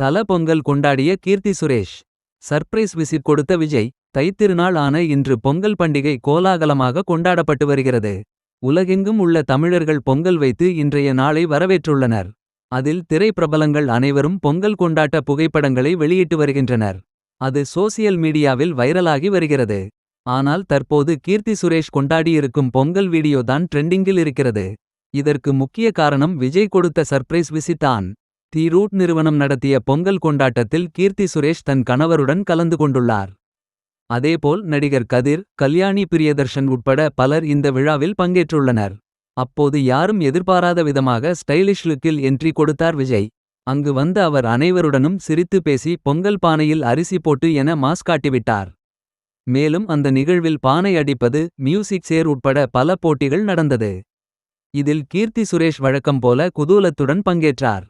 தல பொங்கல் கொண்டாடிய Keerthy Suresh. Surprise visit கொடுத்த விஜய் தைத்திருநாள் ஆன இன்று பொங்கல் பண்டிகை கோலாகலமாக கொண்டாடப்பட்டு வருகிறது. உலகெங்கும் உள்ள தமிழர்கள் பொங்கல் வைத்து இன்றைய நாளை வரவேற்றுள்ளனர். அதில் திரைப்பிரபலங்கள் அனைவரும் பொங்கல் கொண்டாட்ட புகைப்படங்களை வெளியிட்டு வருகின்றனர். அது சோசியல் மீடியாவில் வைரலாகி வருகிறது. ஆனால் தற்போது கீர்த்தி சுரேஷ் கொண்டாடியிருக்கும் பொங்கல் வீடியோ தான் ட்ரெண்டிங்கில் இருக்கிறது. இதற்கு முக்கிய காரணம் விஜய் கொடுத்த சர்ப்ரைஸ் விசிட் தான். தி ரூட் நிறுவனம் நடத்திய பொங்கல் கொண்டாட்டத்தில் கீர்த்தி சுரேஷ் தன் கணவருடன் கலந்து கொண்டுள்ளார். அதேபோல் நடிகர் கதிர் கல்யாணி பிரியதர்ஷன் உட்பட பலர் இந்த விழாவில் பங்கேற்றுள்ளனர். அப்போது யாரும் எதிர்பாராத விதமாக ஸ்டைலிஷ் லுக்கில் என்ட்ரி கொடுத்தார் விஜய். அங்கு வந்த அவர் அனைவருடனும் சிரித்து பேசி பொங்கல் பானையில் அரிசி போட்டு என மாஸ் காட்டிவிட்டார். மேலும் அந்த நிகழ்வில் பானை அடிப்பது மியூசிக் சேர் உட்பட பல போட்டிகள் நடந்தது. இதில் கீர்த்தி சுரேஷ் வழக்கம் போல குதூலத்துடன் பங்கேற்றார்.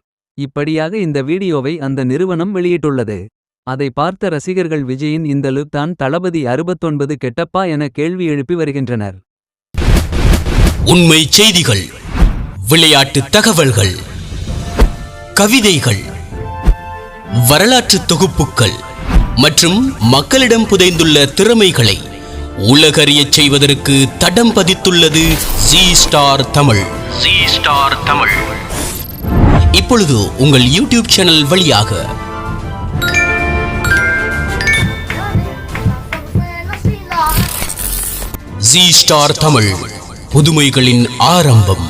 இப்படியாக இந்த வீடியோவை அந்த நிறுவனம் வெளியிட்டுள்ளது. அதை பார்த்த ரசிகர்கள் விஜயின் இந்த லுக் தான் தளபதி அறுபத்தொன்பது கெட்டப்பா என கேள்வி எழுப்பி வருகின்றனர். உண்மை செய்திகள் விளையாட்டு தகவல்கள் கவிதைகள் வரலாற்று தொகுப்புகள் மற்றும் மக்களிடம் புதைந்துள்ள திறமைகளை உலகறியச் செய்வதற்கு தடம் பதித்துள்ளது G Star Tamil. G Star Tamil. இப்பொழுது உங்கள் யூடியூப் சேனல் வழியாக. ஜி ஸ்டார் தமிழ் புதுமைகளின் ஆரம்பம்.